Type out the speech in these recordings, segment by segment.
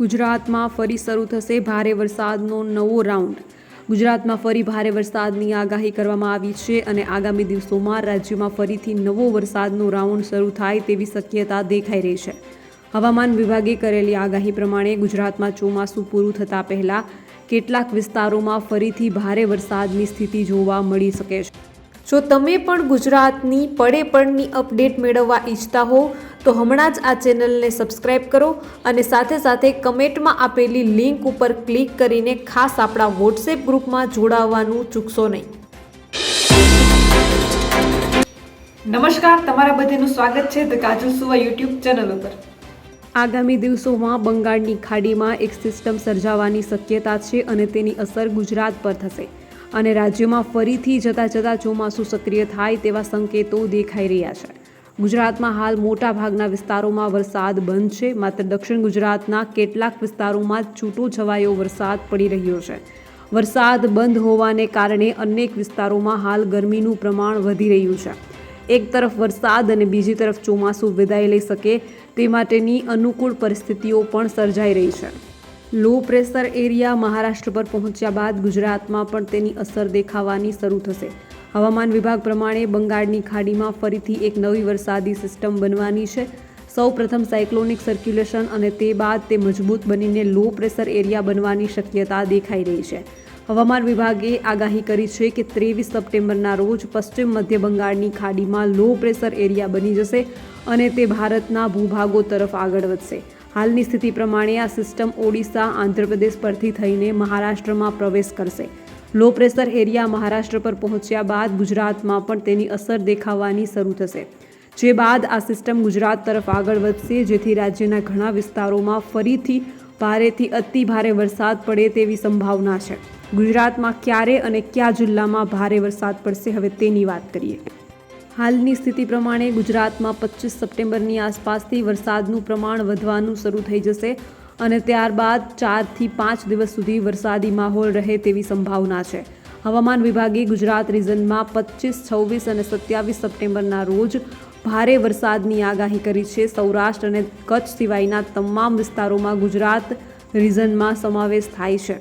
ગુજરાતમાં ફરી શરૂ થશે ભારે વરસાદનો નવો રાઉન્ડ. ગુજરાતમાં ફરી ભારે વરસાદની આગાહી કરવામાં આવી છે અને આગામી દિવસોમાં રાજ્યમાં ફરીથી નવો વરસાદનો રાઉન્ડ શરૂ થાય તેવી શક્યતા દેખાઈ રહી છે. હવામાન વિભાગે કરેલી આગાહી પ્રમાણે ગુજરાતમાં ચોમાસું પૂરું થતાં પહેલાં કેટલાક વિસ્તારોમાં ફરીથી ભારે વરસાદની સ્થિતિ જોવા મળી શકે છે. જો તમે પણ ગુજરાતની પડે પડની અપડેટ મેળવવા ઈચ્છતા હો તો હમણાં જ આ ચેનલને સબસ્ક્રાઇબ કરો અને સાથે સાથે કમેન્ટમાં આપેલી લિંક ઉપર ક્લિક કરીને ખાસ આપણા વોટ્સએપ ગ્રુપમાં જોડાવવાનું ચૂકશો નહીં. નમસ્કાર તમારા બધાનું સ્વાગત છે ધ કાજલ સુવા યુટ્યુબ ચેનલ ઉપર. આગામી દિવસોમાં બંગાળની ખાડીમાં એક સિસ્ટમ સર્જાવાની શક્યતા છે અને તેની અસર ગુજરાત પર થશે. અને રાજ્યમાં ફરીથી જતાં જતાં ચોમાસું સક્રિય થાય તેવા સંકેતો દેખાઈ રહ્યા છે. ગુજરાતમાં હાલ મોટા ભાગના વિસ્તારોમાં વરસાદ બંધ છે. માત્ર દક્ષિણ ગુજરાતના કેટલાક વિસ્તારોમાં છૂટો છવાયો વરસાદ પડી રહ્યો છે. વરસાદ બંધ હોવાને કારણે અનેક વિસ્તારોમાં હાલ ગરમીનું પ્રમાણ વધી રહ્યું છે. એક તરફ વરસાદ અને બીજી તરફ ચોમાસું વિદાય લઈ શકે તે માટેની અનુકૂળ પરિસ્થિતિઓ પણ સર્જાઈ રહી છે. લો પ્રેશર એરિયા મહારાષ્ટ્ર પર પહોંચ્યા બાદ ગુજરાતમાં પણ તેની અસર દેખાવાની શરૂ થશે. હવામાન વિભાગ પ્રમાણે બંગાળની ખાડીમાં ફરીથી એક નવી વરસાદી સિસ્ટમ બનવાની છે. સૌ પ્રથમ સાયક્લોનિક સર્ક્યુલેશન અને તે બાદ તે મજબૂત બનીને લો પ્રેશર એરિયા બનવાની શક્યતા દેખાઈ રહી છે. હવામાન વિભાગે આગાહી કરી છે કે ત્રેવીસ સપ્ટેમ્બરના રોજ પશ્ચિમ મધ્ય બંગાળની ખાડીમાં લો પ્રેશર એરિયા બની જશે અને તે ભારતના ભૂભાગો તરફ આગળ વધશે. હાલની સ્થિતિ પ્રમાણે આ સિસ્ટમ ઓડિશા, આંધ્રપ્રદેશ પરથી થઈને મહારાષ્ટ્રમાં પ્રવેશ કરશે. લો પ્રેશર એરિયા મહારાષ્ટ્ર પર પહોંચ્યા બાદ ગુજરાતમાં પણ તેની અસર દેખાવાની શરૂ થશે. જે બાદ આ સિસ્ટમ ગુજરાત તરફ આગળ વધશે, જેથી રાજ્યના ઘણા વિસ્તારોમાં ફરીથી ભારેથી અતિ ભારે વરસાદ પડે તેવી સંભાવના છે. ગુજરાતમાં ક્યારે અને કયા જિલ્લામાં ભારે વરસાદ પડશે, હવે તેની વાત કરીએ. હાલની સ્થિતિ પ્રમાણે ગુજરાતમાં પચીસ સપ્ટેમ્બરની આસપાસથી વરસાદનું પ્રમાણ વધવાનું શરૂ થઈ જશે અને ત્યારબાદ ચારથી પાંચ દિવસ સુધી વરસાદી માહોલ રહે તેવી સંભાવના છે. હવામાન વિભાગે ગુજરાત રિજનમાં પચીસ છવ્વીસ અને સત્યાવીસ સપ્ટેમ્બરના રોજ ભારે વરસાદની આગાહી કરી છે. સૌરાષ્ટ્ર અને કચ્છ સિવાયના તમામ વિસ્તારોમાં ગુજરાત રિજનમાં સમાવેશ થાય છે.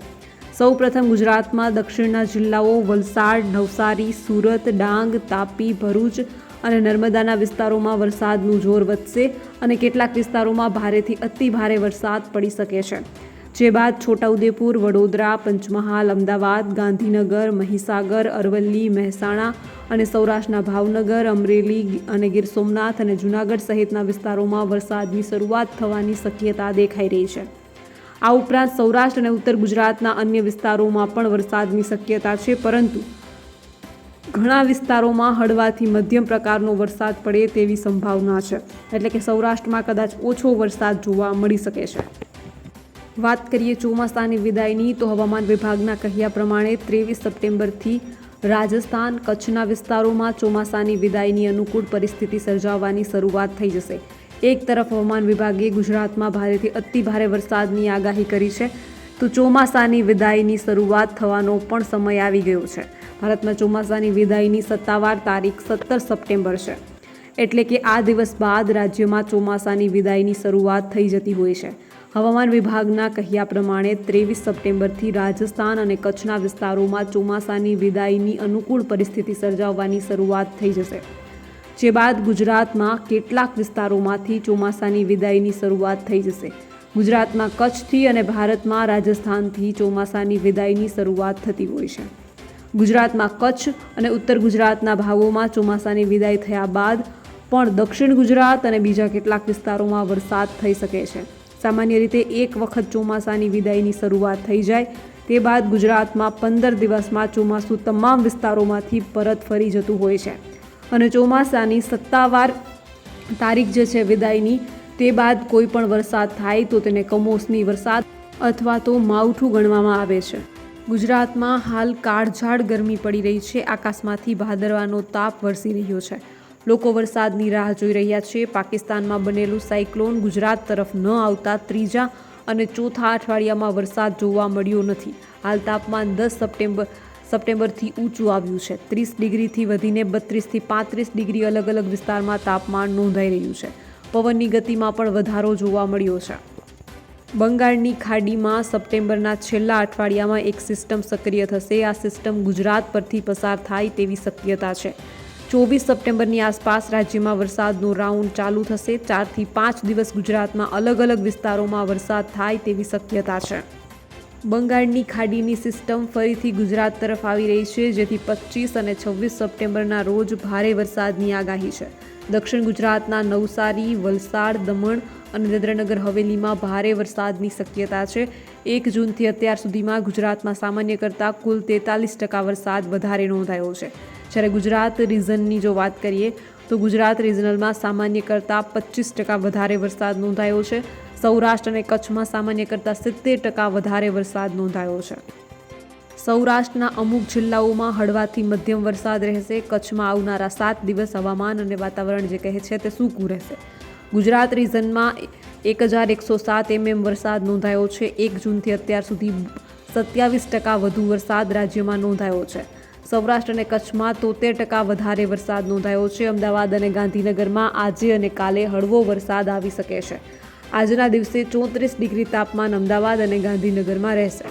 સૌ પ્રથમ ગુજરાતમાં દક્ષિણના જિલ્લાઓ વલસાડ, નવસારી, સુરત, ડાંગ, તાપી, ભરૂચ અને નર્મદાના વિસ્તારોમાં વરસાદનું જોર વધશે અને કેટલાક વિસ્તારોમાં ભારેથી અતિ ભારે વરસાદ પડી શકે છે. જે બાદ છોટાઉદેપુર, વડોદરા, પંચમહાલ, અમદાવાદ, ગાંધીનગર, મહીસાગર, અરવલ્લી, મહેસાણા અને સૌરાષ્ટ્રના ભાવનગર, અમરેલી અને ગીર સોમનાથ અને જૂનાગઢ સહિતના વિસ્તારોમાં વરસાદની શરૂઆત થવાની શક્યતા દેખાઈ રહી છે. આ ઉપરાંત સૌરાષ્ટ્ર અને ઉત્તર ગુજરાતના અન્ય વિસ્તારોમાં પણ વરસાદની શક્યતા છે, પરંતુ ઘણા વિસ્તારોમાં હળવાથી મધ્યમ પ્રકારનો વરસાદ પડે તેવી સંભાવના છે. એટલે કે સૌરાષ્ટ્રમાં કદાચ ઓછો વરસાદ જોવા મળી શકે છે. વાત કરીએ ચોમાસાની વિદાયની, તો હવામાન વિભાગના કહ્યા પ્રમાણે ત્રેવીસ સપ્ટેમ્બરથી રાજસ્થાન, કચ્છના વિસ્તારોમાં ચોમાસાની વિદાયની અનુકૂળ પરિસ્થિતિ સર્જાવવાની શરૂઆત થઈ જશે. એક તરફ હવામાન વિભાગે ગુજરાતમાં ભારેથી અતિ ભારે વરસાદની આગાહી કરી છે, તો ચોમાસાની વિદાયની શરૂઆત થવાનો પણ સમય આવી ગયો છે. ભારતમાં ચોમાસાની વિદાયની સત્તાવાર તારીખ સત્તર સપ્ટેમ્બર છે, એટલે કે આ દિવસ બાદ રાજ્યમાં ચોમાસાની વિદાયની શરૂઆત થઈ જતી હોય છે. હવામાન વિભાગના કહ્યા પ્રમાણે ત્રેવીસ સપ્ટેમ્બરથી રાજસ્થાન અને કચ્છના વિસ્તારોમાં ચોમાસાની વિદાયની અનુકૂળ પરિસ્થિતિ સર્જાવવાની શરૂઆત થઈ જશે. જે બાદ ગુજરાતમાં કેટલાક વિસ્તારોમાંથી ચોમાસાની વિદાયની શરૂઆત થઈ જશે. ગુજરાતમાં કચ્છથી અને ભારતમાં રાજસ્થાનથી ચોમાસાની વિદાયની શરૂઆત થતી હોય છે. ગુજરાતમાં કચ્છ અને ઉત્તર ગુજરાતના ભાગોમાં ચોમાસાની વિદાય થયા બાદ પણ દક્ષિણ ગુજરાત અને બીજા કેટલાક વિસ્તારોમાં વરસાદ થઈ શકે છે. સામાન્ય રીતે એક વખત ચોમાસાની વિદાયની શરૂઆત થઈ જાય, તે બાદ ગુજરાતમાં પંદર દિવસમાં ચોમાસું તમામ વિસ્તારોમાંથી પરત ફરી જતું હોય છે. અને ચોમાસાની સત્તાવાર તારીખ જે છે વિદાયની, તે બાદ કોઈ પણ વરસાદ થાય તો તેને કમોસમી વરસાદ અથવા તો માવઠું ગણવામાં આવે છે. ગુજરાતમાં હાલ કાળઝાળ ગરમી પડી રહી છે. આકાશમાંથી ભાદરવાનો તાપ વરસી રહ્યો છે. લોકો વરસાદની રાહ જોઈ રહ્યા છે. પાકિસ્તાનમાં બનેલું સાયક્લોન ગુજરાત તરફ ન આવતા ત્રીજા અને ચોથા અઠવાડિયામાં વરસાદ જોવા મળ્યો નથી. હાલ તાપમાન દસ સપ્ટેમ્બર સપ્ટેમ્બરથી ઊંચું આવ્યું છે. ત્રીસ ડિગ્રીથી વધીને બત્રીસથી પાંત્રીસ ડિગ્રી અલગ અલગ વિસ્તારમાં તાપમાન નોંધાઈ રહ્યું છે. પવનની ગતિમાં પણ વધારો જોવા મળ્યો છે. બંગાળની ખાડીમાં સપ્ટેમ્બરના છેલ્લા અઠવાડિયામાં એક સિસ્ટમ સક્રિય થશે. આ સિસ્ટમ ગુજરાત પરથી પસાર થાય તેવી શક્યતા છે. ચોવીસ સપ્ટેમ્બરની આસપાસ રાજ્યમાં વરસાદનો રાઉન્ડ ચાલુ થશે. ચારથી પાંચ દિવસ ગુજરાતમાં અલગ અલગ વિસ્તારોમાં વરસાદ થાય તેવી શક્યતા છે. બંગાળની ખાડીની સિસ્ટમ ફરીથી ગુજરાત તરફ આવી રહી છે, જેથી પચીસ અને છવ્વીસ સપ્ટેમ્બરના રોજ ભારે વરસાદની આગાહી છે. દક્ષિણ ગુજરાતના નવસારી, વલસાડ, દમણ અને દાદરાનગર હવેલીમાં ભારે વરસાદની શક્યતા છે. એક જૂનથી અત્યાર સુધીમાં ગુજરાતમાં સામાન્ય કરતાં કુલ તેતાલીસ ટકા વરસાદ વધારે નોંધાયો છે. જ્યારે ગુજરાત રિઝનની જો વાત કરીએ, તો ગુજરાત રિજનલમાં સામાન્ય કરતાં પચીસ ટકા વધારે વરસાદ નોંધાયો છે. સૌરાષ્ટ્ર અને કચ્છમાં સામાન્ય કરતાં સિત્તેર ટકા વધારે વરસાદ નોંધાયો છે. સૌરાષ્ટ્રના અમુક જિલ્લાઓમાં હળવાથી મધ્યમ વરસાદ રહેશે. કચ્છમાં આવનારા સાત દિવસ હવામાન અને વાતાવરણ જે કહે છે તે સૂકું રહેશે. ગુજરાત રિજનમાં એક હજાર એકસો સાત એમએમ વરસાદ નોંધાયો છે. એક જૂનથી અત્યાર સુધી સત્યાવીસ ટકા વધુ વરસાદ રાજ્યમાં નોંધાયો છે. સૌરાષ્ટ્ર અને કચ્છમાં તોતેર ટકા વધારે વરસાદ નોંધાયો છે. અમદાવાદ અને ગાંધીનગરમાં આજે અને કાલે હળવો વરસાદ આવી શકે છે. આજના દિવસે ચોત્રીસ ડિગ્રી તાપમાન અમદાવાદ અને ગાંધીનગરમાં રહેશે.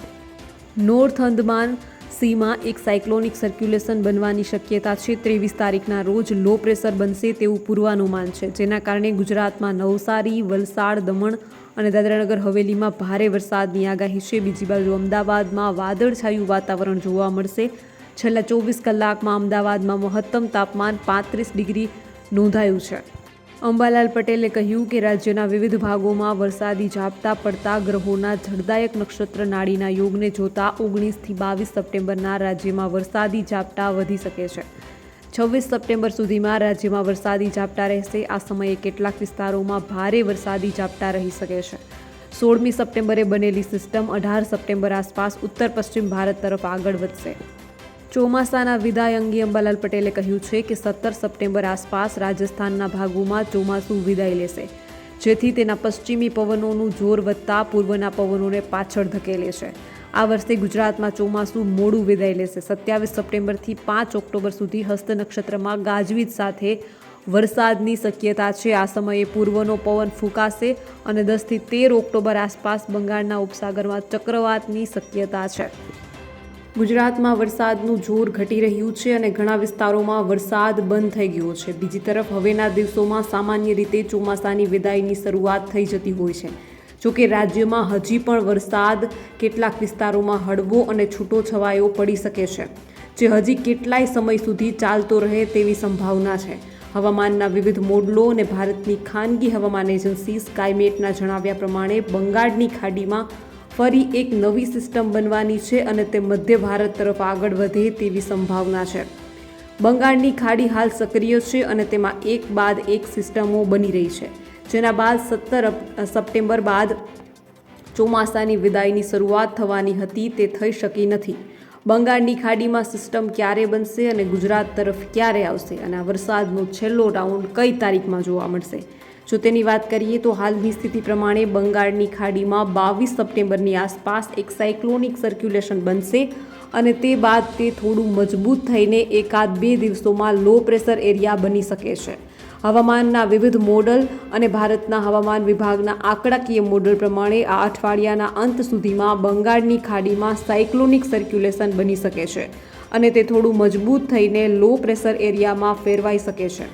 નોર્થ અંદમાન સીમાં એક સાયક્લોનિક સર્ક્યુલેશન બનવાની શક્યતા છે. ત્રેવીસ તારીખના રોજ લો પ્રેશર બનશે તેવું પૂર્વાનુમાન છે. જેના કારણે ગુજરાતમાં નવસારી, વલસાડ, દમણ અને દાદરાનગર હવેલીમાં ભારે વરસાદની આગાહી છે. બીજી બાજુ અમદાવાદમાં વાદળછાયું વાતાવરણ જોવા મળશે. છેલ્લા ચોવીસ કલાકમાં અમદાવાદમાં મહત્તમ તાપમાન પાંત્રીસ ડિગ્રી નોંધાયું છે. અંબાલાલ પટેલે કહ્યું કે રાજ્યના વિવિધ ભાગોમાં વરસાદી ઝાપટા પડતા ગ્રહોના જળદાયક નક્ષત્ર નાડીના યોગને જોતા ઓગણીસથી બાવીસ સપ્ટેમ્બરના રાજ્યમાં વરસાદી ઝાપટા વધી શકે છે. છવ્વીસ સપ્ટેમ્બર સુધીમાં રાજ્યમાં વરસાદી ઝાપટા રહેશે. આ સમયે કેટલાક વિસ્તારોમાં ભારે વરસાદી ઝાપટા રહી શકે છે. સોળમી સપ્ટેમ્બરે બનેલી સિસ્ટમ અઢાર સપ્ટેમ્બર આસપાસ ઉત્તર પશ્ચિમ ભારત તરફ આગળ વધશે. ચોમાસાના વિદાય અંગે અંબાલાલ પટેલે કહ્યું છે કે સત્તર સપ્ટેમ્બર આસપાસ રાજસ્થાનના ભાગોમાં ચોમાસું વિદાય લેશે, જેથી તેના પશ્ચિમી પવનોનું જોર વધતા પૂર્વના પવનોને પાછળ ધકેલે છે. આ વર્ષે ગુજરાતમાં ચોમાસું મોડું વિદાય લેશે. સત્યાવીસ સપ્ટેમ્બરથી પાંચ ઓક્ટોબર સુધી હસ્ત નક્ષત્રમાં ગાજવીજ સાથે વરસાદની શક્યતા છે. આ સમયે પૂર્વનો પવન ફૂંકાશે અને દસથી તેર ઓક્ટોબર આસપાસ બંગાળના ઉપસાગરમાં ચક્રવાતની શક્યતા છે. ગુજરાતમાં વરસાદનું જોર ઘટી રહ્યું છે અને ઘણા વિસ્તારોમાં વરસાદ બંધ થઈ ગયો છે. બીજી તરફ, હવેના દિવસોમાં સામાન્ય રીતે ચોમાસાની વિદાયની શરૂઆત થઈ જતી હોય છે. જોકે રાજ્યમાં હજી પણ વરસાદ કેટલાક વિસ્તારોમાં હળવો અને છૂટો છવાયો પડી શકે છે, જે હજી કેટલાય સમય સુધી ચાલતો રહે તેવી સંભાવના છે. હવામાનના વિવિધ મોડલો અને ભારતની ખાનગી હવામાન એજન્સી સ્કાયમેટના જણાવ્યા પ્રમાણે બંગાળની ખાડીમાં ફરી એક નવી સિસ્ટમ બનવાની છે અને તે મધ્ય ભારત તરફ આગળ વધે તેવી સંભાવના છે. બંગાળની ખાડી હાલ સક્રિય છે અને તેમાં એક બાદ એક સિસ્ટમો બની રહી છે, જેના બાદ સત્તર સપ્ટેમ્બર બાદ ચોમાસાની વિદાયની શરૂઆત થવાની હતી, તે થઈ શકી નથી. બંગાળની ખાડીમાં સિસ્ટમ ક્યારે બનશે અને ગુજરાત તરફ ક્યારે આવશે અને આ વરસાદનો છેલ્લો રાઉન્ડ કઈ તારીખમાં જોવા મળશે? જો તેની વાત કરીએ તો હાલની સ્થિતિ પ્રમાણે બંગાળની ખાડીમાં બાવીસ સપ્ટેમ્બરની આસપાસ એક સાયક્લોનિક સર્ક્યુલેશન બનશે અને તે બાદ તે થોડું મજબૂત થઈને એકાદ બે દિવસોમાં લો પ્રેશર એરિયા બની શકે છે. હવામાનના વિવિધ મોડલ અને ભારતના હવામાન વિભાગના આંકડાકીય મોડલ પ્રમાણે આ અઠવાડિયાના અંત સુધીમાં બંગાળની ખાડીમાં સાયક્લોનિક સર્ક્યુલેશન બની શકે છે અને તે થોડું મજબૂત થઈને લો પ્રેશર એરિયામાં ફેરવાઈ શકે છે.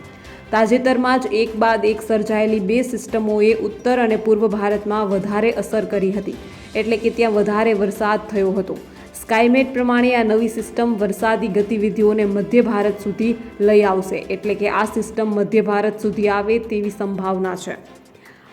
તાજેતરમાં જ એક બાદ એક સર્જાયેલી બે સિસ્ટમોએ ઉત્તર અને પૂર્વ ભારતમાં વધારે અસર કરી હતી. એટલે કે ત્યાં વધારે વરસાદ થયો હતો. સ્કાયમેટ પ્રમાણે આ નવી સિસ્ટમ વરસાદી ગતિવિધિઓને મધ્ય ભારત સુધી લઈ આવશે. એટલે કે આ સિસ્ટમ મધ્ય ભારત સુધી આવે તેવી સંભાવના છે.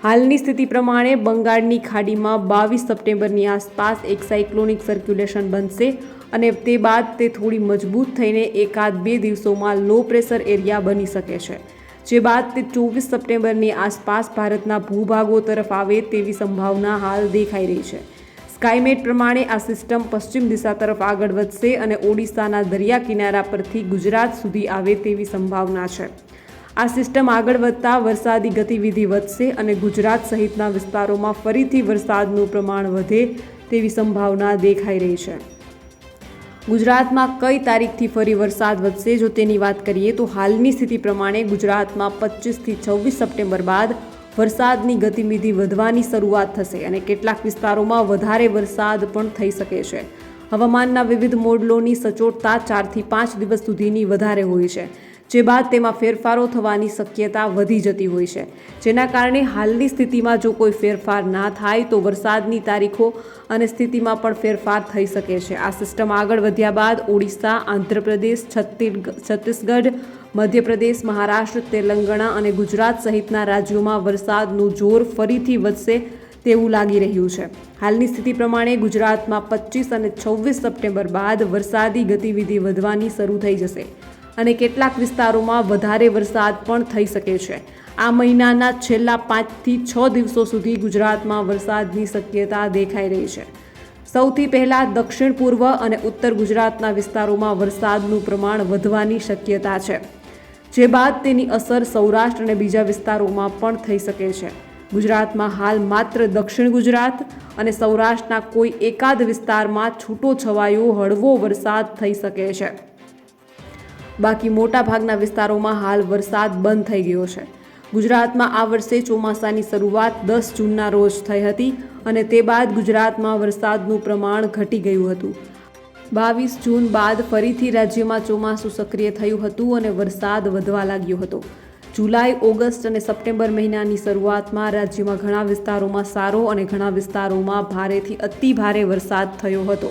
હાલની સ્થિતિ પ્રમાણે બંગાળની ખાડીમાં બાવીસ સપ્ટેમ્બરની આસપાસ એક સાયક્લોનિક સર્ક્યુલેશન બનશે અને તે બાદ તે થોડી મજબૂત થઈને એકાદ બે દિવસોમાં લો પ્રેશર એરિયા બની શકે છે. જે બાદ તે ચોવીસ સપ્ટેમ્બરની આસપાસ ભારતના ભૂભાગો તરફ આવે તેવી સંભાવના હાલ દેખાઈ રહી છે. સ્કાયમેટ પ્રમાણે આ સિસ્ટમ પશ્ચિમ દિશા તરફ આગળ વધશે અને ઓડિશાના દરિયા કિનારા પરથી ગુજરાત સુધી આવે તેવી સંભાવના છે. આ સિસ્ટમ આગળ વધતા વરસાદી ગતિવિધિ વધશે અને ગુજરાત સહિતના વિસ્તારોમાં ફરીથી વરસાદનું પ્રમાણ વધે તેવી સંભાવના દેખાઈ રહી છે. ગુજરાતમાં કઈ તારીખથી ફરી વરસાદ વધશે જો તેની વાત કરીએ તો હાલની સ્થિતિ પ્રમાણે ગુજરાતમાં પચીસથી છવ્વીસ સપ્ટેમ્બર બાદ વરસાદની ગતિવિધિ વધવાની શરૂઆત થશે અને કેટલાક વિસ્તારોમાં વધારે વરસાદ પણ થઈ શકે છે. હવામાનના વિવિધ મોડલોની સચોટતા ચારથી પાંચ દિવસ સુધીની વધારે હોય છે. જે બાદ તેમાં ફેરફારો થવાની શક્યતા વધી જતી હોય છે. જેના કારણે હાલની સ્થિતિમાં જો કોઈ ફેરફાર ના થાય તો વરસાદની તારીખો અને સ્થિતિમાં પણ ફેરફાર થઈ શકે છે. આ સિસ્ટમ આગળ વધ્યા બાદ ઓડિશા, આંધ્રપ્રદેશ છત્તીસગ- છત્તીસગઢ, મધ્યપ્રદેશ, મહારાષ્ટ્ર, તેલંગણા અને ગુજરાત સહિતના રાજ્યોમાં વરસાદનું જોર ફરીથી વધશે તેવું લાગી રહ્યું છે. હાલની સ્થિતિ પ્રમાણે ગુજરાતમાં પચીસ અને છવ્વીસ સપ્ટેમ્બર બાદ વરસાદી ગતિવિધિ વધવાની શરૂ થઈ જશે. અને કેટલાક વિસ્તારોમાં વધારે વરસાદ પણ થઈ શકે છે. આ મહિનાના છેલ્લા પાંચથી છ દિવસો સુધી ગુજરાતમાં વરસાદની શક્યતા દેખાઈ રહી છે. સૌથી પહેલાં દક્ષિણ પૂર્વ અને ઉત્તર ગુજરાતના વિસ્તારોમાં વરસાદનું પ્રમાણ વધવાની શક્યતા છે, જે બાદ તેની અસર સૌરાષ્ટ્ર અને બીજા વિસ્તારોમાં પણ થઈ શકે છે. ગુજરાતમાં હાલ માત્ર દક્ષિણ ગુજરાત અને સૌરાષ્ટ્રના કોઈ એકાદ વિસ્તારમાં છૂટો છવાયો હળવો વરસાદ થઈ શકે છે. બાકી મોટા ભાગના વિસ્તારોમાં હાલ વરસાદ બંધ થઈ ગયો છે. ગુજરાતમાં આ વર્ષે ચોમાસાની શરૂઆત દસ જૂનના રોજ થઈ હતી અને તે બાદ ગુજરાતમાં વરસાદનું પ્રમાણ ઘટી ગયું હતું. બાવીસ જૂન બાદ ફરીથી રાજ્યમાં ચોમાસું સક્રિય થયું હતું અને વરસાદ વધવા લાગ્યો હતો. જુલાઈ, ઓગસ્ટ અને સપ્ટેમ્બર મહિનાની શરૂઆતમાં રાજ્યમાં ઘણા વિસ્તારોમાં સારો અને ઘણા વિસ્તારોમાં ભારેથી અતિ ભારે વરસાદ થયો હતો.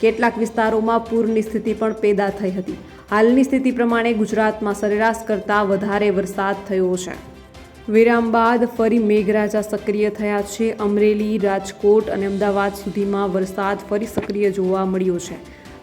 કેટલાક વિસ્તારોમાં પૂરની સ્થિતિ પણ પેદા થઈ હતી. હાલની સ્થિતિ પ્રમાણે ગુજરાતમાં સરેરાશ કરતાં વધારે વરસાદ થયો છે. વિરામ બાદ ફરી મેઘરાજા સક્રિય થયા છે. અમરેલી, રાજકોટ અને અમદાવાદ સુધીમાં વરસાદ ફરી સક્રિય જોવા મળ્યો છે.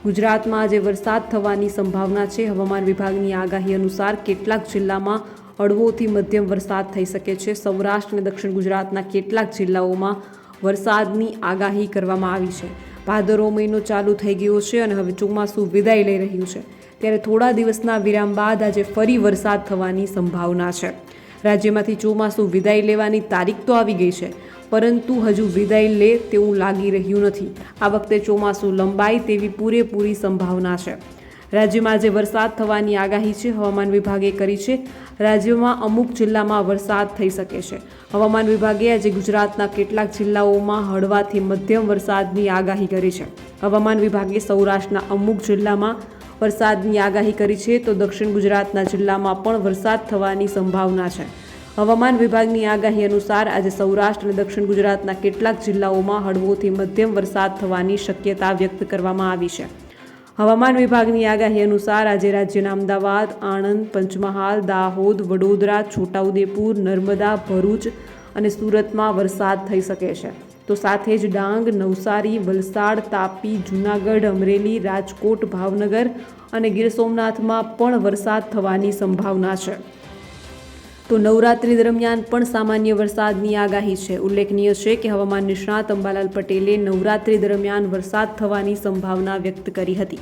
ગુજરાતમાં આજે વરસાદ થવાની સંભાવના છે. હવામાન વિભાગની આગાહી અનુસાર કેટલાક જિલ્લામાં હળવોથી મધ્યમ વરસાદ થઈ શકે છે. સૌરાષ્ટ્ર અને દક્ષિણ ગુજરાતના કેટલાક જિલ્લાઓમાં વરસાદની આગાહી કરવામાં આવી છે. ભાદરવો મહિનો ચાલુ થઈ ગયો છે અને હવે ચોમાસું વિદાય લઈ રહ્યું છે. ત્યારે થોડા દિવસના વિરામ બાદ આજે ફરી વરસાદ થવાની સંભાવના છે. રાજ્યમાંથી ચોમાસું વિદાય લેવાની તારીખ તો આવી ગઈ છે, પરંતુ હજુ વિદાય લે તેવું લાગી રહ્યું નથી. આ વખતે ચોમાસું લંબાય તેવી પૂરેપૂરી સંભાવના છે. રાજ્યમાં આજે વરસાદ થવાની આગાહી છે, હવામાન વિભાગે કરી છે. રાજ્યમાં અમુક જિલ્લામાં વરસાદ થઈ શકે છે. હવામાન વિભાગે આજે ગુજરાતના કેટલાક જિલ્લાઓમાં હળવાથી મધ્યમ વરસાદની આગાહી કરી છે. હવામાન વિભાગે સૌરાષ્ટ્રના અમુક જિલ્લામાં વરસાદની આગાહી કરી છે તો દક્ષિણ ગુજરાતના જિલ્લામાં પણ વરસાદ થવાની સંભાવના છે. હવામાન વિભાગની આગાહી અનુસાર આજે સૌરાષ્ટ્ર અને દક્ષિણ ગુજરાતના કેટલાક જિલ્લાઓમાં હળવોથી મધ્યમ વરસાદ થવાની શક્યતા વ્યક્ત કરવામાં આવી છે. હવામાન વિભાગની આગાહી અનુસાર આજે રાજ્યના અમદાવાદ, આણંદ, પંચમહાલ, દાહોદ, વડોદરા, છોટાઉદેપુર, નર્મદા, ભરૂચ અને સુરતમાં વરસાદ થઈ શકે છે. તો સાથે જ ડાંગ, નવસારી, વલસાડ, તાપી, જૂનાગઢ, અમરેલી, રાજકોટ, ભાવનગર અને ગીર સોમનાથમાં પણ વરસાદ થવાની સંભાવના છે. તો નવરાત્રી દરમિયાન પણ સામાન્ય વરસાદની આગાહી છે. ઉલ્લેખનીય છે કે હવામાન નિષ્ણાત અંબાલાલ પટેલે નવરાત્રી દરમિયાન વરસાદ થવાની સંભાવના વ્યક્ત કરી હતી.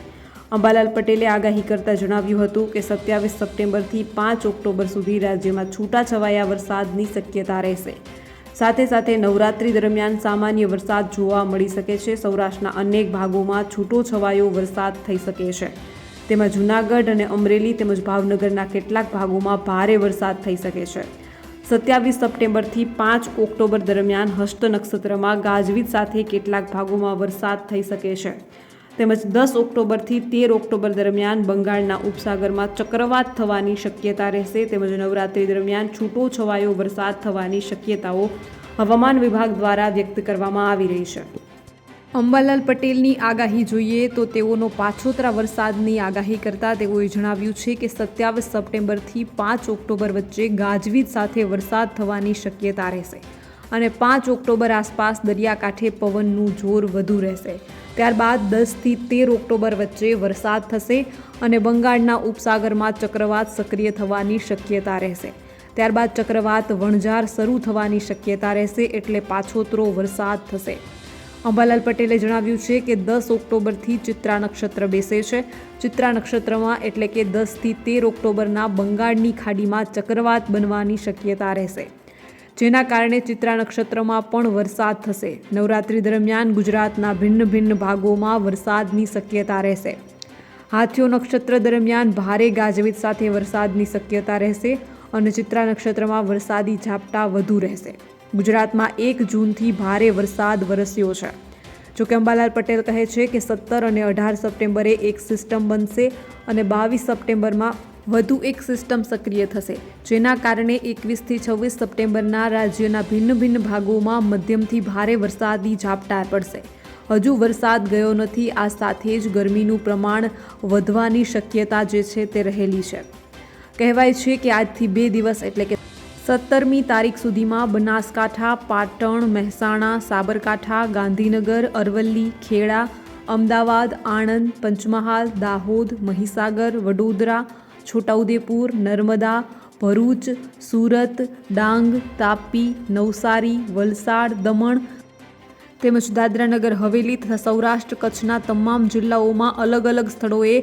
અંબાલાલ પટેલે આગાહી કરતા જણાવ્યું હતું કે સત્યાવીસ સપ્ટેમ્બરથી પાંચ ઓક્ટોબર સુધી રાજ્યમાં છૂટાછવાયા વરસાદની શક્યતા રહેશે. સાથે સાથે નવરાત્રી દરમિયાન સામાન્ય વરસાદ જોવા મળી શકે છે. સૌરાષ્ટ્રના અનેક ભાગોમાં છૂટો છવાયો વરસાદ થઈ શકે છે. તેમાં જૂનાગઢ અને અમરેલી તેમજ ભાવનગરના કેટલાક ભાગોમાં ભારે વરસાદ થઈ શકે છે. સત્યાવીસ સપ્ટેમ્બરથી પાંચ ઓક્ટોબર દરમિયાન હસ્ત નક્ષત્રમાં ગાજવીજ સાથે કેટલાક ભાગોમાં વરસાદ થઈ શકે છે. તેમજ દસ ઓક્ટોબરથી તેર ઓક્ટોબર દરમિયાન બંગાળના ઉપસાગરમાં ચક્રવાત થવાની શક્યતા રહેશે તેમજ નવરાત્રી દરમિયાન છૂટો છવાયો વરસાદ થવાની શક્યતાઓ હવામાન વિભાગ દ્વારા વ્યક્ત કરવામાં આવી રહી છે. અંબાલાલ પટેલની આગાહી જોઈએ તો તેઓનો પાછોતરા વરસાદની આગાહી કરતા તેઓએ જણાવ્યું છે કે સત્યાવીસ સપ્ટેમ્બરથી પાંચ ઓક્ટોબર વચ્ચે ગાજવીજ સાથે વરસાદ થવાની શક્યતા રહેશે અને પાંચ ઓક્ટોબર આસપાસ દરિયાકાંઠે પવનનું જોર વધુ રહેશે. ત્યારબાદ દસથી તેર ઓક્ટોબર વચ્ચે વરસાદ થશે અને બંગાળના ઉપસાગરમાં ચક્રવાત સક્રિય થવાની શક્યતા રહેશે. ત્યારબાદ ચક્રવાત વણઝાર શરૂ થવાની શક્યતા રહેશે એટલે પાછોતરો વરસાદ થશે. અંબાલાલ પટેલે જણાવ્યું છે કે દસ ઓક્ટોબરથી ચિત્રા નક્ષત્ર બેસે છે. ચિત્રા નક્ષત્રમાં એટલે કે દસથી તેર ઓક્ટોબરના બંગાળની ખાડીમાં ચક્રવાત બનવાની શક્યતા રહેશે. જેના કારણે ચિત્રા નક્ષત્રમાં પણ વરસાદ થશે. નવરાત્રી દરમિયાન ગુજરાતના ભિન્ન ભિન્ન ભાગોમાં વરસાદની શક્યતા રહેશે. હાથીઓ નક્ષત્ર દરમિયાન ભારે ગાજવીજ સાથે વરસાદની શક્યતા રહેશે અને ચિત્રા નક્ષત્રમાં વરસાદી ઝાપટા વધુ રહેશે. ગુજરાતમાં એક જૂનથી ભારે વરસાદ વરસ્યો છે. જોકે અંબાલાલ પટેલ કહે છે કે સત્તર અને અઢાર સપ્ટેમ્બરે એક સિસ્ટમ બનશે અને બાવીસ સપ્ટેમ્બરમાં વધુ એક સિસ્ટમ સક્રિય થશે, જેના કારણે એકવીસથી છવ્વીસ સપ્ટેમ્બરના રાજ્યના ભિન્ન ભિન્ન ભાગોમાં મધ્યમથી ભારે વરસાદી ઝાપટા પડશે. હજુ વરસાદ ગયો નથી, આ સાથે જ ગરમીનું પ્રમાણ વધવાની શક્યતા જે છે તે રહેલી છે. કહેવાય છે કે આજથી બે દિવસ એટલે કે સત્તરમી તારીખ સુધીમાં બનાસકાંઠા, પાટણ, મહેસાણા, સાબરકાંઠા, ગાંધીનગર, અરવલ્લી, ખેડા, અમદાવાદ, આણંદ, પંચમહાલ, દાહોદ, મહીસાગર, વડોદરા છોટાઉદેપુર, નર્મદા, ભરૂચ, સુરત, ડાંગ, તાપી, નવસારી, વલસાડ, દમણ તેમજ દાદરાનગર, હવેલી તથા સૌરાષ્ટ્ર કચ્છના તમામ જિલ્લાઓમાં અલગ અલગ સ્થળોએ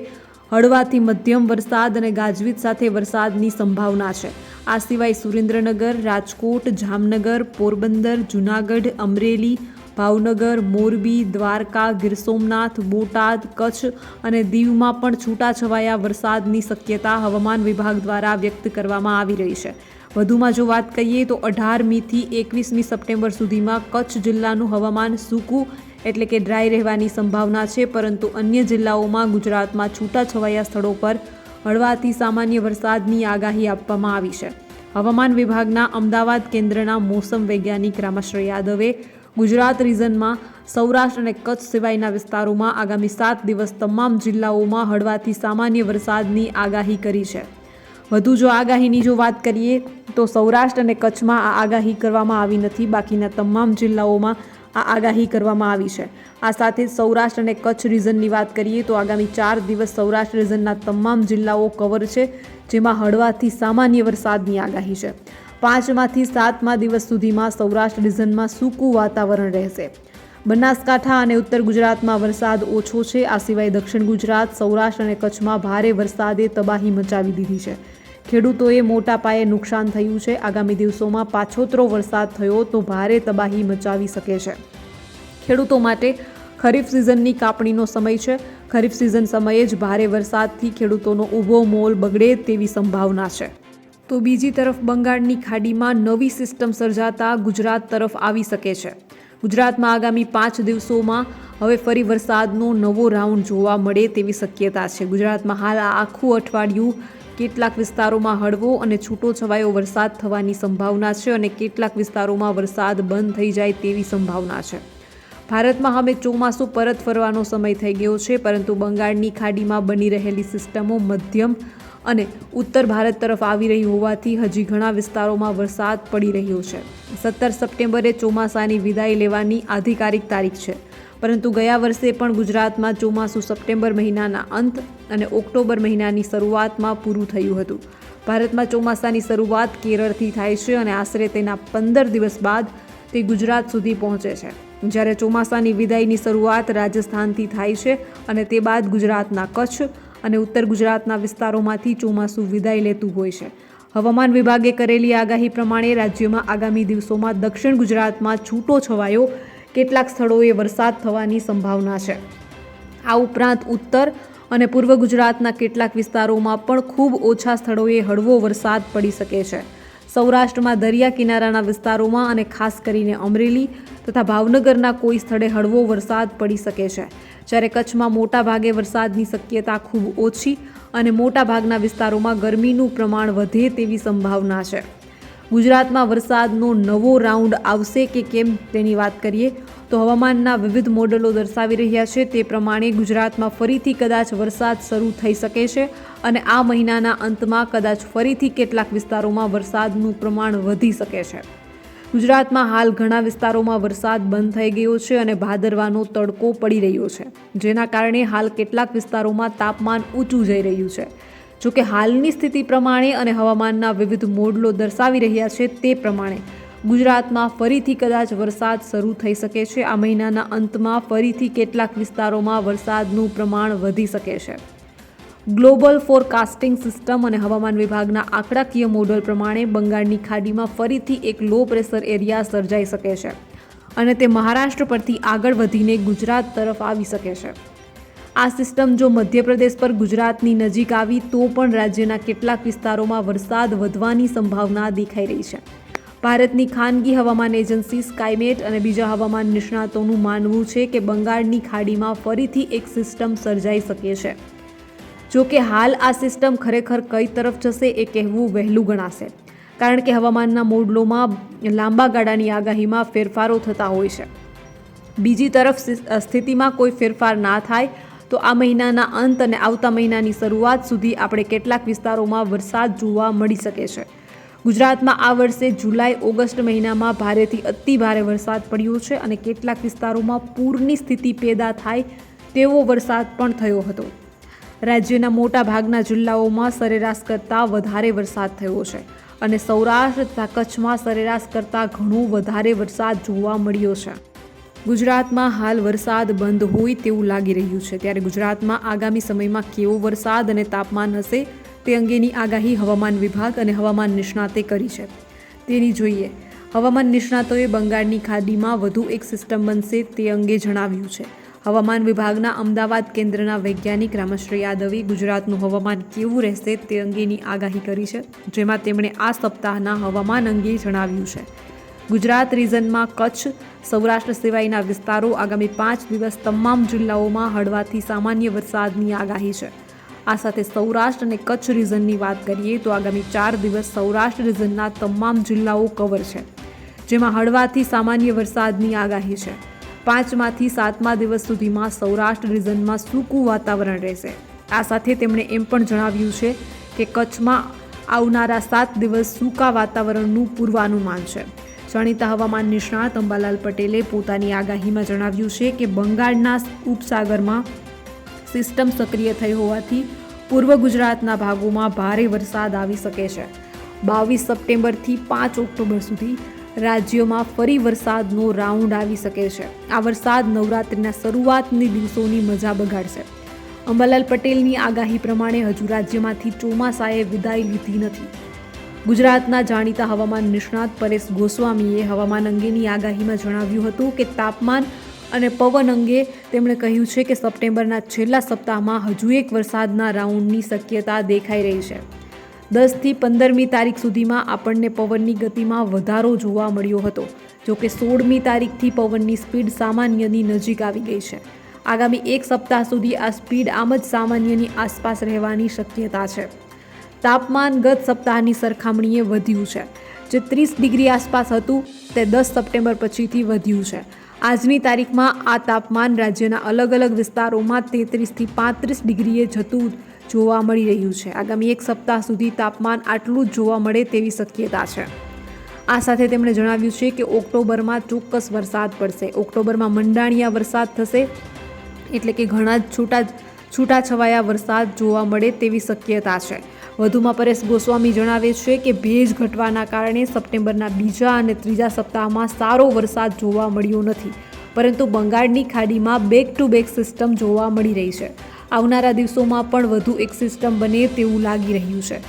હળવાથી મધ્યમ વરસાદ અને ગાજવીજ સાથે વરસાદની સંભાવના છે. આ સિવાય સુરેન્દ્રનગર, રાજકોટ, જામનગર, પોરબંદર, જૂનાગઢ, અમરેલી ભાવનગર, મોરબી, દ્વારકા, ગીર સોમનાથ, બોટાદ, કચ્છ અને દીવમાં પણ છૂટાછવાયા વરસાદની શક્યતા હવામાન વિભાગ દ્વારા વ્યક્ત કરવામાં આવી રહી છે. વધુમાં જો વાત કરીએ તો અઢારમીથી એકવીસમી સપ્ટેમ્બર સુધીમાં કચ્છ જિલ્લાનું હવામાન સૂકું એટલે કે ડ્રાય રહેવાની સંભાવના છે, પરંતુ અન્ય જિલ્લાઓમાં ગુજરાતમાં છૂટાછવાયા સ્થળો પર હળવાથી સામાન્ય વરસાદની આગાહી આપવામાં આવી છે. હવામાન વિભાગના અમદાવાદ કેન્દ્રના મોસમ વૈજ્ઞાનિક રામાશ્રય યાદવે ગુજરાત રિજનમાં સૌરાષ્ટ્ર અને કચ્છ સિવાયના વિસ્તારોમાં આગામી સાત દિવસ તમામ જિલ્લાઓમાં હળવાથી સામાન્ય વરસાદની આગાહી કરી છે. વધુ જો આગાહીની જો વાત કરીએ, તો સૌરાષ્ટ્ર અને કચ્છમાં આ આગાહી કરવામાં આવી નથી. બાકીના તમામ જિલ્લાઓમાં આ આગાહી કરવામાં આવી છે. આ સાથે સૌરાષ્ટ્ર અને કચ્છ રિજનની વાત કરીએ, તો આગામી ચાર દિવસ સૌરાષ્ટ્ર રિજનના તમામ જિલ્લાઓ કવર છે, જેમાં હળવાથી સામાન્ય વરસાદની આગાહી છે. પાંચમાંથી સાતમા દિવસ સુધીમાં સૌરાષ્ટ્ર રિજનમાં સૂકું વાતાવરણ રહેશે. બનાસકાંઠા અને ઉત્તર ગુજરાતમાં વરસાદ ઓછો છે. આ સિવાય દક્ષિણ ગુજરાત, સૌરાષ્ટ્ર અને કચ્છમાં ભારે વરસાદે તબાહી મચાવી દીધી છે. ખેડૂતોએ મોટા પાયે નુકસાન થયું છે. આગામી દિવસોમાં પાછોતરો વરસાદ થયો તો ભારે તબાહી મચાવી શકે છે. ખેડૂતો માટે ખરીફ સિઝનની કાપણીનો સમય છે. ખરીફ સિઝન સમયે જ ભારે વરસાદથી ખેડૂતોનો ઊભો મોલ બગડે તેવી સંભાવના છે. તો બીજી તરફ બંગાળની ખાડીમાં નવી સિસ્ટમ સર્જાતા ગુજરાત તરફ આવી શકે છે. ગુજરાતમાં આગામી પાંચ દિવસોમાં હવે ફરી વરસાદનો નવો રાઉન્ડ જોવા મળે તેવી શક્યતા છે. ગુજરાતમાં હાલ આખું અઠવાડિયું કેટલાક વિસ્તારોમાં હળવો અને છૂટો છવાયો વરસાદ થવાની સંભાવના છે અને કેટલાક વિસ્તારોમાં વરસાદ બંધ થઈ જાય તેવી સંભાવના છે. ભારતમાં હવે ચોમાસું પરત ફરવાનો સમય થઈ ગયો છે, પરંતુ બંગાળની ખાડીમાં બની રહેલી સિસ્ટમો મધ્યમ અને ઉત્તર ભારત તરફ આવી રહી હોવાથી હજી ઘણા વિસ્તારોમાં વરસાદ પડી રહ્યો છે. સત્તર સપ્ટેમ્બરે ચોમાસાની વિદાય લેવાની આધિકારિક તારીખ છે. પરંતુ ગયા વર્ષે પણ ગુજરાતમાં ચોમાસું સપ્ટેમ્બર મહિનાના અંત અને ઓક્ટોબર મહિનાની શરૂઆતમાં પૂરું થયું હતું. ભારતમાં ચોમાસાની શરૂઆત કેરળથી થાય છે અને આશરે તેના પંદર દિવસ બાદ તે ગુજરાત સુધી પહોંચે છે. જ્યારે ચોમાસાની વિદાયની શરૂઆત રાજસ્થાનથી થાય છે અને તે બાદ ગુજરાતના કચ્છ અને ઉત્તર ગુજરાતના વિસ્તારોમાંથી ચોમાસું વિદાય લેતું હોય છે. હવામાન વિભાગે કરેલી આગાહી પ્રમાણે રાજ્યમાં આગામી દિવસોમાં દક્ષિણ ગુજરાતમાં છૂટો છવાયો. કેટલાક સ્થળોએ વરસાદ થવાની સંભાવના છે. આ ઉપરાંત ઉત્તર અને પૂર્વ ગુજરાતના કેટલાક વિસ્તારોમાં પણ ખૂબ ઓછા સ્થળોએ હળવો વરસાદ પડી શકે છે. સૌરાષ્ટ્રમાં દરિયા કિનારાના વિસ્તારોમાં અને ખાસ કરીને અમરેલી તથા ભાવનગરના કોઈ સ્થળે હળવો વરસાદ પડી શકે છે. જ્યારે કચ્છમાં મોટાભાગે વરસાદની શક્યતા ખૂબ ઓછી અને મોટાભાગના વિસ્તારોમાં ગરમીનું પ્રમાણ વધે તેવી સંભાવના છે. ગુજરાતમાં વરસાદનો નવો રાઉન્ડ આવશે કે કેમ તેની વાત કરીએ તો હવામાનના વિવિધ મોડલો દર્શાવી રહ્યા છે. તે પ્રમાણે ગુજરાતમાં ફરીથી કદાચ વરસાદ શરૂ થઈ શકે છે અને આ મહિનાના અંતમાં કદાચ ફરીથી કેટલાક વિસ્તારોમાં વરસાદનું પ્રમાણ વધી શકે છે. ગુજરાતમાં હાલ ઘણા વિસ્તારોમાં વરસાદ બંધ થઈ ગયો છે અને ભાદરવાનો તડકો પડી રહ્યો છે. જેના કારણે હાલ કેટલાક વિસ્તારોમાં તાપમાન ઊંચું જઈ રહ્યું છે. જોકે હાલની સ્થિતિ પ્રમાણે અને હવામાનના વિવિધ મોડલો દર્શાવી રહ્યા છે તે પ્રમાણે, ગુજરાતમાં ફરીથી કદાચ વરસાદ શરૂ થઈ શકે છે. આ મહિનાના અંતમાં ફરીથી કેટલાક વિસ્તારોમાં વરસાદનું પ્રમાણ વધી શકે છે. ગ્લોબલ ફોરકાસ્ટિંગ સિસ્ટમ અને હવામાન વિભાગના આંકડાકીય મોડલ પ્રમાણે બંગાળની ખાડીમાં ફરીથી એક લો પ્રેશર એરિયા સર્જાઈ શકે છે અને તે મહારાષ્ટ્ર પરથી આગળ વધીને ગુજરાત તરફ આવી શકે છે. આ સિસ્ટમ જો મધ્યપ્રદેશ પર ગુજરાતની નજીક આવી, તો પણ રાજ્યના કેટલાક વિસ્તારોમાં વરસાદ વધવાની સંભાવના દેખાઈ રહી છે. ભારતની ખાનગી હવામાન એજન્સી સ્કાયમેટ અને બીજા હવામાન નિષ્ણાતોનું માનવું છે કે બંગાળની ખાડીમાં ફરીથી એક સિસ્ટમ સર્જાઈ શકે છે. જો કે હાલ આ સિસ્ટમ ખરેખર કઈ તરફ જશે એ કહેવું વહેલું ગણાશે. કારણ કે હવામાનના મોડલોમાં લાંબા ગાળાની આગાહીમાં ફેરફારો થતા હોય છે. બીજી તરફ સ્થિતિમાં કોઈ ફેરફાર ના થાય તો આ મહિનાના અંત અને આવતા મહિનાની શરૂઆત સુધી આપણે કેટલાક વિસ્તારોમાં વરસાદ જોવા મળી શકે છે. ગુજરાતમાં આ વર્ષે જુલાઈ, ઓગસ્ટ મહિનામાં ભારેથી અતિ ભારે વરસાદ પડ્યો છે અને કેટલાક વિસ્તારોમાં પૂરની સ્થિતિ પેદા થાય તેવો વરસાદ પણ થયો હતો. રાજ્યના મોટા ભાગના જિલ્લાઓમાં સરેરાશ કરતાં વધારે વરસાદ થયો છે અને સૌરાષ્ટ્ર તથા કચ્છમાં સરેરાશ કરતાં ઘણો વધારે વરસાદ જોવા મળ્યો છે. ગુજરાતમાં હાલ વરસાદ બંધ હોય તેવું લાગી રહ્યું છે. ત્યારે ગુજરાતમાં આગામી સમયમાં કેવો વરસાદ અને તાપમાન હશે તે અંગેની આગાહી હવામાન વિભાગ અને હવામાન નિષ્ણાતે કરી છે. તેની જોઈએ, હવામાન નિષ્ણાતોએ બંગાળની ખાડીમાં વધુ એક સિસ્ટમ બનશે તે અંગે જણાવ્યું છે. હવામાન વિભાગના અમદાવાદ કેન્દ્રના વૈજ્ઞાનિક રામશ્રી યાદવે ગુજરાતનું હવામાન કેવું રહેશે તે અંગેની આગાહી કરી છે, જેમાં તેમણે આ સપ્તાહના હવામાન અંગે જણાવ્યું છે. ગુજરાત રિજનમાં કચ્છ સૌરાષ્ટ્ર સિવાયના વિસ્તારો આગામી પાંચ દિવસ તમામ જિલ્લાઓમાં હળવાથી સામાન્ય વરસાદની આગાહી છે. આ સાથે સૌરાષ્ટ્ર અને કચ્છ રિજનની વાત કરીએ તો આગામી ચાર દિવસ સૌરાષ્ટ્ર રિજનના તમામ જિલ્લાઓ કવર છે, જેમાં હળવાથી સામાન્ય વરસાદની આગાહી છે. પાંચમાંથી સાતમા દિવસ સુધીમાં સૌરાષ્ટ્ર રિજનમાં સૂકું વાતાવરણ રહેશે. આ સાથે તેમણે એમ પણ જણાવ્યું છે કે કચ્છમાં આવનારા સાત દિવસ સૂકા વાતાવરણનું પૂર્વાનુમાન છે. જાણીતા હવામાન નિષ્ણાત અંબાલાલ પટેલે પોતાની આગાહીમાં જણાવ્યું છે કે બંગાળના ઉપસાગરમાં સિસ્ટમ સક્રિય થઈ હોવાથી પૂર્વ ગુજરાતના ભાગોમાં ભારે વરસાદ આવી શકે છે. બાવીસ સપ્ટેમ્બરથી પાંચ ઓક્ટોબર સુધી રાજ્યમાં ફરી વરસાદનો રાઉન્ડ આવી શકે છે. આ વરસાદ નવરાત્રિના શરૂઆતની દિવસોની મજા બગાડશે. અંબાલાલ પટેલની આગાહી પ્રમાણે હજુ રાજ્યમાંથી ચોમાસાએ વિદાય લીધી નથી. ગુજરાતના જાણીતા હવામાન નિષ્ણાત પરેશ ગોસ્વામીએ હવામાન અંગેની આગાહીમાં જણાવ્યું હતું કે તાપમાન અને પવન અંગે તેમણે કહ્યું છે કે સપ્ટેમ્બરના છેલ્લા સપ્તાહમાં હજુ એક વરસાદના રાઉન્ડની શક્યતા દેખાઈ રહી છે. દસથી પંદરમી તારીખ સુધીમાં આપણને પવનની ગતિમાં વધારો જોવા મળ્યો હતો, જો કે સોળમી તારીખથી પવનની સ્પીડ સામાન્યની નજીક આવી ગઈ છે. આગામી એક સપ્તાહ સુધી આ સ્પીડ આમ જ સામાન્યની આસપાસ રહેવાની શક્યતા છે. તાપમાન ગત સપ્તાહની સરખામણીએ વધ્યું છે. જે ત્રીસ ડિગ્રી આસપાસ હતું, તે દસ સપ્ટેમ્બર પછીથી વધ્યું છે. આજની તારીખમાં આ તાપમાન રાજ્યના અલગ અલગ વિસ્તારોમાં તેત્રીસથી પાંત્રીસ ડિગ્રીએ જતું જોવા મળી રહ્યું છે. આગામી એક સપ્તાહ સુધી તાપમાન આટલું જ જોવા મળે તેવી શક્યતા છે. આ સાથે તેમણે જણાવ્યું છે કે ઓક્ટોબરમાં ચોક્કસ વરસાદ પડશે. ઓક્ટોબરમાં મંડાણિયા વરસાદ થશે, એટલે કે ઘણા જ છૂટા છૂટાછવાયા વરસાદ જોવા મળે તેવી શક્યતા છે. વધુમાં પરેશ ગોસ્વામી જણાવે છે કે ભેજ ઘટવાના કારણે સપ્ટેમ્બરના બીજા અને ત્રીજા સપ્તાહમાં સારો વરસાદ જોવા મળ્યો નથી. પરંતુ બંગાળની ખાડીમાં બેક ટુ બેક સિસ્ટમ જોવા મળી રહી છે. આવનારા દિવસોમાં પણ વધુ એક સિસ્ટમ બને તેવું લાગી રહ્યું છે.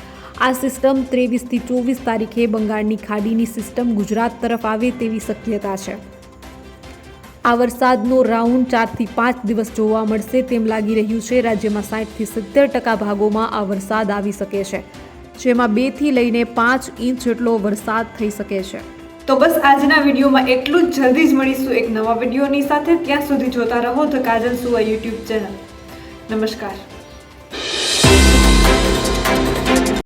આ સિસ્ટમ ત્રેવીસથી ચોવીસ તારીખે બંગાળની ખાડીની સિસ્ટમ ગુજરાત તરફ આવે તેવી શક્યતા છે. આ વરસાદનો રાઉન્ડ ચારથી પાંચ દિવસ જોવા મળશે તેમ લાગી રહ્યું છે. રાજ્યમાં સાઠથી સિત્તેર ટકા ભાગોમાં આ વરસાદ આવી શકે છે, જેમાં બેથી લઈને પાંચ ઇંચ જેટલો વરસાદ થઈ શકે છે. તો બસ આજના વિડીયોમાં એટલું જ. જલ્દી જ મળીશું એક નવા વિડીયોની સાથે. ત્યાં સુધી જોતા રહો ધ કાજલ સુવા યુટ્યુબ ચેનલ. નમસ્કાર.